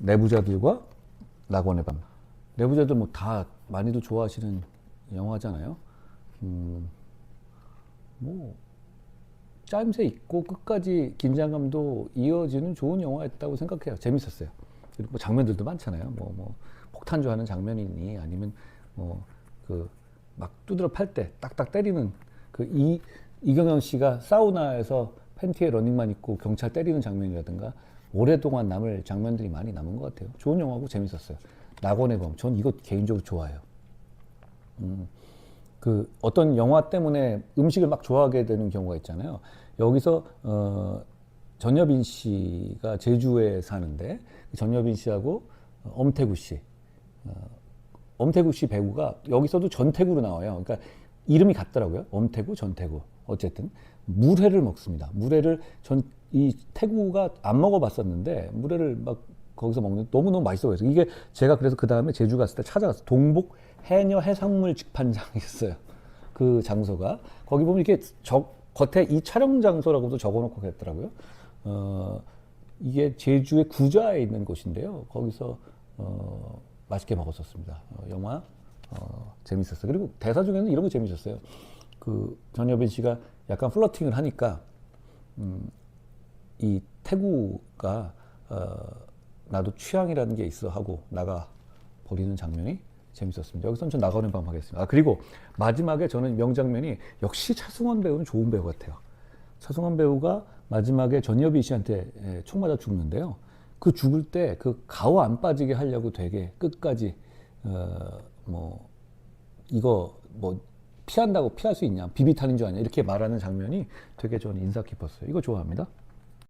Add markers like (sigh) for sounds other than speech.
내부자들과 낙원의 밤. 내부자들 뭐 다 많이도 좋아하시는 영화잖아요. 음, 뭐 짜임새 있고 끝까지 긴장감도 이어지는 좋은 영화였다고 생각해요. 재밌었어요. 그리고 뭐 장면들도 많잖아요. 뭐, 뭐 폭탄주 하는 장면이니 아니면 뭐 그 막 두드러 팔때 딱딱 때리는 그 이 이경영 씨가 사우나에서 팬티에 러닝만 입고 경찰 때리는 장면이라든가 오랫동안 남을 장면들이 많이 남은 것 같아요. 좋은 영화고 재밌었어요. 낙원의 검. 전 이거 개인적으로 좋아해요. 음, 그 어떤 영화 때문에 음식을 막 좋아하게 되는 경우가 있잖아요. 여기서 어, 전여빈 씨가 제주에 사는데 전여빈 씨하고 엄태구 씨, 어, 엄태구 씨 배우가 여기서도 전태구로 나와요. 그러니까 이름이 같더라고요. 엄태구, 전태구. 어쨌든 물회를 먹습니다. 물회를 전 이 태구가 안 먹어봤었는데 물회를 막 거기서 먹는 너무 너무 맛있어 보여서 이게 제가 그래서 그 다음에 제주 갔을 때 찾아갔어. 동복 해녀 해산물 직판장이었어요. (laughs) 그 장소가 거기 보면 이렇게 저 겉에 이 촬영 장소라고도 적어놓고 그랬더라고요. 어 이게 제주의 구좌에 있는 곳인데요. 거기서 어 맛있게 먹었었습니다. 어, 영화 어, 재밌었어요. 그리고 대사 중에는 이런 거 재밌었어요. 그 전여빈 씨가 약간 플러팅을 하니까 음, 이 태구가 어, 나도 취향이라는 게 있어 하고 나가 버리는 장면이 재밌었습니다. 여기서는 전 나가는 밤 하겠습니다. 아 그리고 마지막에 저는 명장면이 역시 차승원 배우는 좋은 배우 같아요. 차승원 배우가 마지막에 전여빈 씨한테 예, 총 맞아 죽는데요. 그 죽을 때 그 가오 안 빠지게 하려고 되게 끝까지 어 뭐 이거 뭐 피한다고 피할 수 있냐 비비탄인 줄 아냐 이렇게 말하는 장면이 되게 저는 인상 깊었어요. 이거 좋아합니다.